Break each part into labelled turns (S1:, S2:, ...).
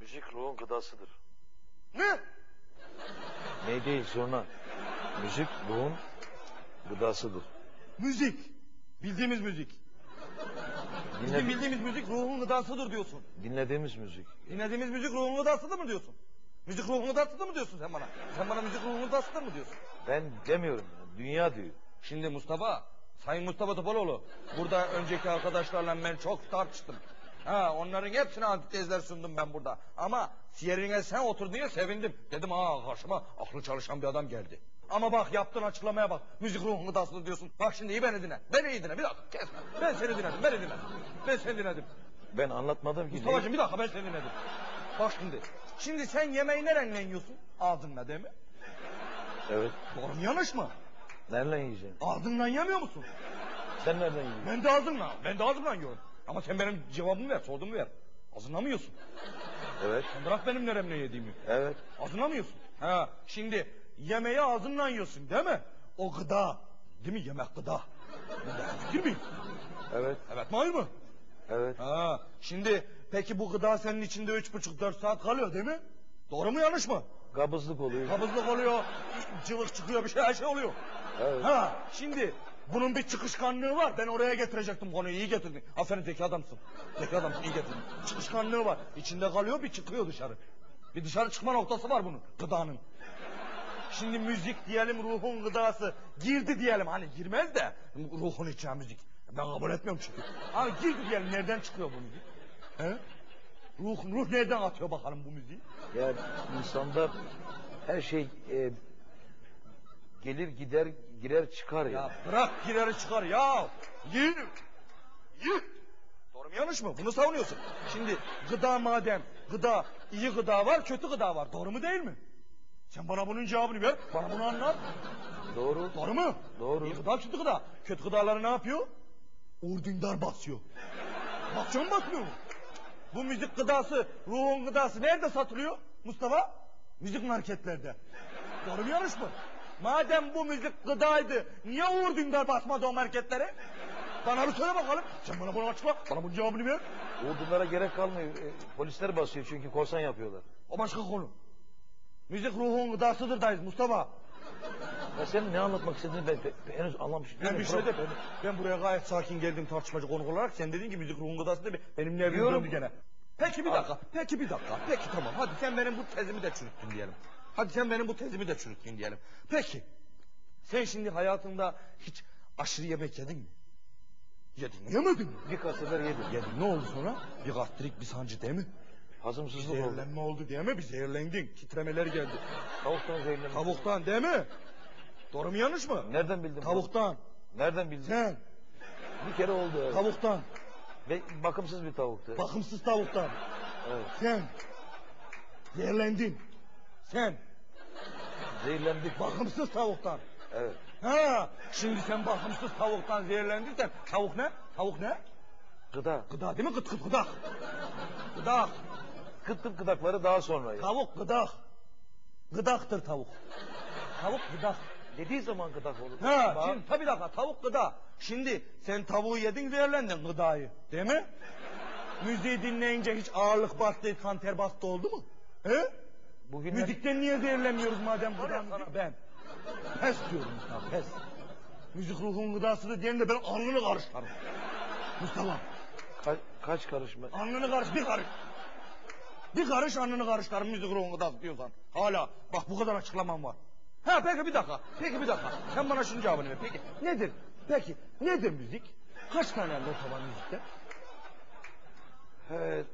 S1: Müzik ruhun gıdasıdır.
S2: Ne?
S1: Ne değil sonra. Müzik ruhun gıdasıdır.
S2: Müzik. Bildiğimiz müzik. Bizim
S1: Dinle,
S2: bildiğimiz müzik ruhun gıdasıdır diyorsun.
S1: dinlediğimiz müzik.
S2: Dinlediğimiz müzik ruhun gıdasıdır mı diyorsun? Müzik ruhun gıdasıdır mı diyorsun sen bana? Sen bana müzik ruhun gıdasıdır mı diyorsun?
S1: Ben demiyorum. Dünya diyor.
S2: Şimdi Mustafa, Sayın Mustafa Topaloğlu, burada önceki arkadaşlarla ben çok tartıştım. Ha, onların hepsine antitezler sundum ben burada. Ama yerine sen otur diye sevindim. Dedim ha karşıma aklı çalışan bir adam geldi. Ama bak yaptığın açıklamaya bak. Müzik ruhun gıdasıdır diyorsun. Bak şimdi iyi beni dinle. Beni iyi dinle. Bir dakika kesme. Ben seni dinledim. Beni dinle. Ben seni dinledim.
S1: Ben anlatmadım ki.
S2: Mustafa'cığım bir dakika ben seni dinledim. Bak şimdi. Şimdi sen yemeği nerenle yiyorsun? Ağzınla değil mi?
S1: Evet.
S2: Doğru mu yanlış mı?
S1: Nereden yiyeceksin?
S2: Ağzınla yemiyor musun?
S1: Sen nereden yiyorsun?
S2: Ben de ağzımla. Ben de ağzımla yiyorum. Ama sen benim cevabımı ver, sorduğumu ver. Ağzınla mı yiyorsun?
S1: Evet.
S2: Sen bırak benim neremle yediğimi.
S1: Evet.
S2: Ağzınla mı yiyorsun? Ha, şimdi yemeği ağzınla yiyorsun değil mi? O gıda. Değil mi? Yemek gıda. Fikir miyim?
S1: Evet.
S2: Evet mi hayır mı?
S1: Evet.
S2: Ha, şimdi peki bu gıda senin içinde üç buçuk dört saat kalıyor değil mi? Doğru mu yanlış mı?
S1: Kabızlık oluyor.
S2: Kabızlık oluyor, cıvık çıkıyor bir şey her şey oluyor.
S1: Evet.
S2: Ha, şimdi bunun bir çıkışkanlığı var. Ben oraya getirecektim konuyu. iyi getirdin. Aferin zeki adamsın. Zeki adamsın iyi getirdin. Çıkışkanlığı var. İçinde kalıyor bir çıkıyor dışarı. Bir dışarı çıkma noktası var bunun gıdanın. Şimdi müzik diyelim ruhun gıdası. Girdi diyelim hani girmez de ruhun içine müzik. Ben kabul etmiyorum çünkü. Hani girdi diyelim nereden çıkıyor bu müzik? He? Ruh, ruh nereden atıyor bakalım bu müziği?
S1: Yani insanda her şey e, gelir gider girer çıkar ya.
S2: Ya bırak gireri çıkar ya. Yiğit. Yiğit. Doğru mu yanlış mı? Bunu savunuyorsun. Şimdi gıda madem gıda iyi gıda var kötü gıda var. Doğru mu değil mi? Sen bana bunun cevabını ver. Bana bunu anlat.
S1: Doğru.
S2: Doğru mu?
S1: Doğru.
S2: İyi gıda kötü gıda. Kötü gıdaları ne yapıyor? Urdindar basıyor. Mu basmıyor mu? Bu müzik gıdası, ruhun gıdası nerede satılıyor Mustafa? Müzik marketlerde. Doğru mu yanlış mı? Madem bu müzik gıdaydı, niye Uğur Dündar basmadı o marketlere? Bana bir söyle bakalım. Sen bana bunu açıkla, bana bunun cevabını ver.
S1: O bunlara gerek kalmıyor. E, polisler basıyor çünkü korsan yapıyorlar.
S2: O başka konu. Müzik ruhun gıdasıdır dayız Mustafa.
S1: Ya senin ne anlatmak istediğini ben, ben- henüz anlamış
S2: Ben bir şey de ben, ben buraya gayet sakin geldim tartışmacı konuk olarak. Sen dedin ki müzik ruhun gıdası değil mi? Benim ne
S1: Diyorum.
S2: döndü gene. Peki bir dakika, peki bir dakika. Peki tamam. Hadi sen benim bu tezimi de çürüttün diyelim. Hadi sen benim bu tezimi de çürüttün diyelim. Peki. Sen şimdi hayatında hiç aşırı yemek yedin mi? Yedin. Yemedin mi?
S1: Birkaç sefer yedim.
S2: Yedin. Ne oldu sonra? Bir gastrik, bir sancı değil mi? Bir
S1: Hazımsızlık oldu.
S2: zehirlenme oldu değil mi? Bir zehirlendin. Titremeler geldi.
S1: Tavuktan zehirlendim.
S2: Tavuktan değil mi? Doğru mu yanlış mı?
S1: Nereden bildin? bunu?
S2: Tavuktan.
S1: Nereden bildin?
S2: Sen.
S1: Bir kere oldu. Evet.
S2: Tavuktan.
S1: Ve bakımsız bir tavuktu.
S2: Bakımsız tavuktan.
S1: Evet.
S2: Sen. Zehirlendin. Sen.
S1: Zehirlendik.
S2: Bakımsız tavuktan.
S1: Evet.
S2: Ha, şimdi sen bakımsız tavuktan zehirlendiysen tavuk ne? Tavuk ne?
S1: Gıda.
S2: Gıda değil mi? Gıt gıt gıdak. Gıdak.
S1: Kıtlık gıdakları daha sonra.
S2: Tavuk gıdak. Gıdaktır tavuk. Tavuk gıdak.
S1: Dediği zaman gıdak olur.
S2: Ha,
S1: Bak,
S2: şimdi tabii dakika tavuk gıda. Şimdi sen tavuğu yedin zehirlendin gıdayı. Değil mi? Müziği dinleyince hiç ağırlık bastı, kan ter bastı oldu mu? He?
S1: Bugünler
S2: Müzikten niye zehirlenmiyoruz madem gıda müzik? Ben. Pes diyorum Mustafa pes. Müzik ruhun gıdasıdır diyen de ben alnını karışlarım. Mustafa
S1: ka- kaç karışma.
S2: alnını karış bir karış. Bir karış alnını karışlarım müzik ruhun gıdası diyorsan. Hala bak bu kadar açıklamam var. Ha peki bir dakika. Peki bir dakika. Sen bana şunun cevabını ver. Peki nedir? Peki nedir müzik? Kaç tane nota var müzikte?
S1: He,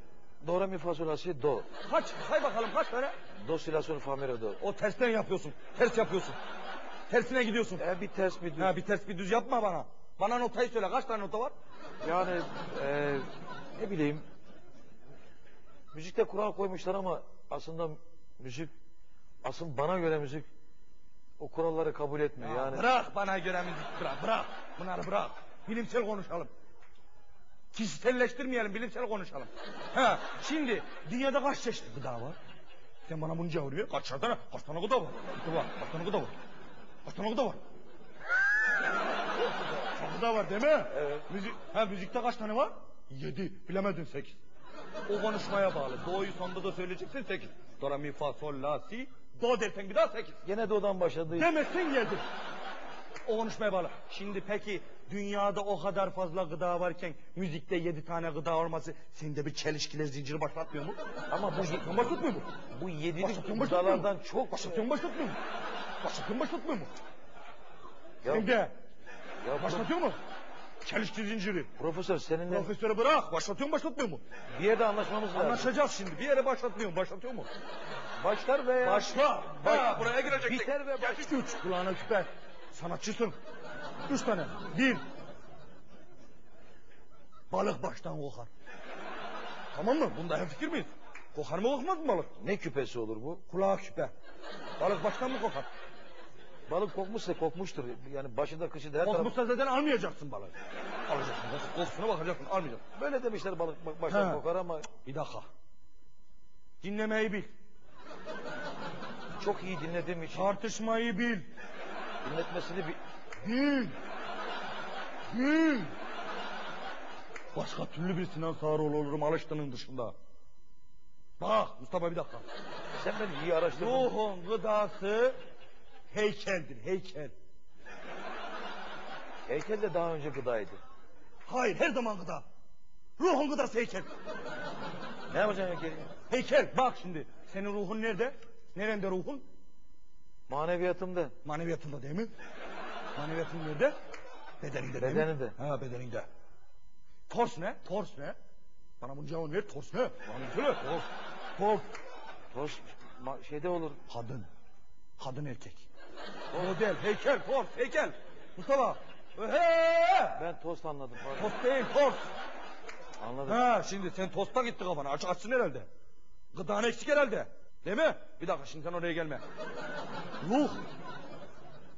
S1: do, re, mi, fa, sol, la, si, do.
S2: Kaç? Say bakalım kaç tane?
S1: Do, si, la, sol, fa, mi, re, do.
S2: O tersten yapıyorsun. Ters yapıyorsun. Tersine gidiyorsun.
S1: E, bir ters bir düz.
S2: Ha bir ters bir düz yapma bana. Bana notayı söyle. Kaç tane nota var?
S1: Yani e, ne bileyim. Müzikte kural koymuşlar ama aslında müzik, asıl bana göre müzik o kuralları kabul etmiyor.
S2: Ya
S1: yani
S2: Bırak bana göre müzik bırak bırak. Bunları bırak. Bilimsel konuşalım. Kişiselleştirmeyelim bilimsel konuşalım. Ha şimdi dünyada kaç çeşit gıda var? Sen bana bunu cevap ver. Kaç tane? Kaç tane gıda var? Gıda var. Kaç tane gıda var? Kaç tane gıda var? Çok gıda var değil mi?
S1: Evet.
S2: Müzik, ha müzikte kaç tane var? Yedi. Bilemedin sekiz. O konuşmaya bağlı. Do'yu sonda da söyleyeceksin sekiz. Do, re, mi, fa, sol, la, si. Do dersen bir daha sekiz.
S1: Gene dodan başladı.
S2: Demezsen yedi. O konuşmaya bağlı. Şimdi peki dünyada o kadar fazla gıda varken müzikte yedi tane gıda olması sende bir çelişkiler zinciri başlatmıyor mu?
S1: Ama bu,
S2: Başlatıyor, başlatmıyor mu?
S1: bu yedilik gıdalardan çok...
S2: Başlatıyor mu, başlatmıyor mu? Başlatıyor mu, başlatmıyor mu?
S1: Ya,
S2: Sende
S1: ya
S2: başlatıyor mu? Çelişki zinciri.
S1: profesör seninle
S2: Profesörü bırak. Başlatıyor mu, başlatmıyor mu?
S1: bir yerde anlaşmamız lazım.
S2: Anlaşacağız şimdi. Bir yere başlatmıyor mu, başlatıyor mu?
S1: Başlar veya...
S2: Başla.
S1: Baş-
S2: Ha, buraya girecektik.
S1: Biter ve baş...
S2: Kulağına küpe. Sanatçısın. Üç tane. Bir. Balık baştan kokar. Tamam mı? Bunda hemfikir miyiz? Kokar mı kokmaz mı balık?
S1: Ne küpesi olur bu?
S2: Kulağa küpe. Balık baştan mı kokar?
S1: Balık kokmuşsa kokmuştur. Yani başı da kışı da her taraf...
S2: Kokmuşsa zaten almayacaksın balığı. Alacaksın. Kokusuna bakacaksın. Almayacaksın.
S1: Böyle demişler balık bak- baştan
S2: He.
S1: kokar ama
S2: Bir dakika. Dinlemeyi bil.
S1: çok iyi dinlediğim için
S2: Tartışmayı bil.
S1: Dinletmesini bir...
S2: Bil. Bil. Başka türlü bir Sinan Sağroğlu olurum alıştığının dışında. Bak Mustafa bir dakika.
S1: Sen beni iyi araştırdın.
S2: Ruhun gıdası heykeldir heykel.
S1: Heykel de daha önce gıdaydı.
S2: Hayır her zaman gıda. Ruhun gıdası heykel.
S1: Ne yapacaksın heykeli?
S2: Heykel bak şimdi. Senin ruhun nerede? Nerede ruhun?
S1: Maneviyatımda.
S2: Maneviyatında değil mi? Maneviyatın nerede? Bedeninde değil mi?
S1: Bedeninde.
S2: Ha bedeninde. Tors ne? Tors ne? Bana bunu cevap ver. Tors ne? Bana söyle. Tors. Tors.
S1: Toz ma- şeyde olur.
S2: Kadın. Kadın erkek. Model, heykel, tors, heykel. Mustafa. He!
S1: Ben tost anladım. pardon.
S2: Tost değil, tors.
S1: Anladım.
S2: Ha, şimdi sen tosta gitti kafana. Aç açsın herhalde. Gıdan eksik herhalde. Değil mi? Bir dakika şimdi sen oraya gelme. Ruh.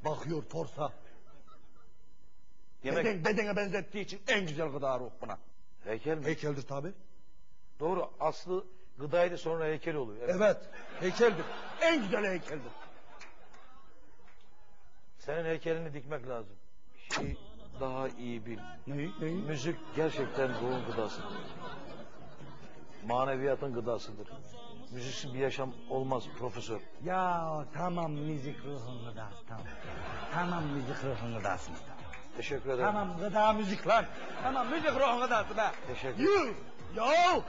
S2: Bakıyor torsa.
S1: Yemek
S2: Beden, bedene benzettiği için en güzel gıda ruh buna.
S1: heykel mi?
S2: Heykeldir tabi.
S1: Doğru. Aslı gıdaydı sonra heykel oluyor. Evet.
S2: Evet. Heykeldir. En güzel heykeldir.
S1: Senin heykelini dikmek lazım. Şey daha iyi bil.
S2: Neyi? Neyi?
S1: Müzik gerçekten ruhun gıdasıdır. Maneviyatın gıdasıdır. Müziksiz bir yaşam olmaz profesör.
S3: Ya tamam müzik ruhun gıdası tamam. Tamam müzik ruhun gıdası.
S1: Teşekkür ederim.
S3: Tamam gıda müzik lan. Tamam müzik ruhun gıdası be.
S1: Teşekkür
S2: Yuh! Ya!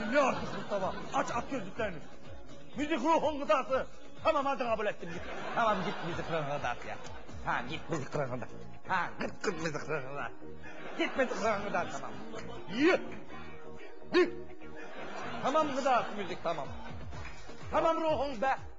S2: Dinle artık Mustafa. Aç aç gözlüklerini. Müzik ruhun gıdası. Tamam hadi kabul ettim git.
S3: Tamam git müzik ruhun gıdası ya. Ha git müzik ruhun gıdası. Ha git git müzik ruhun gıdası. Git müzik ruhun gıdası tamam.
S2: Git.
S3: Tamam gıdası müzik tamam. حالا میروهم با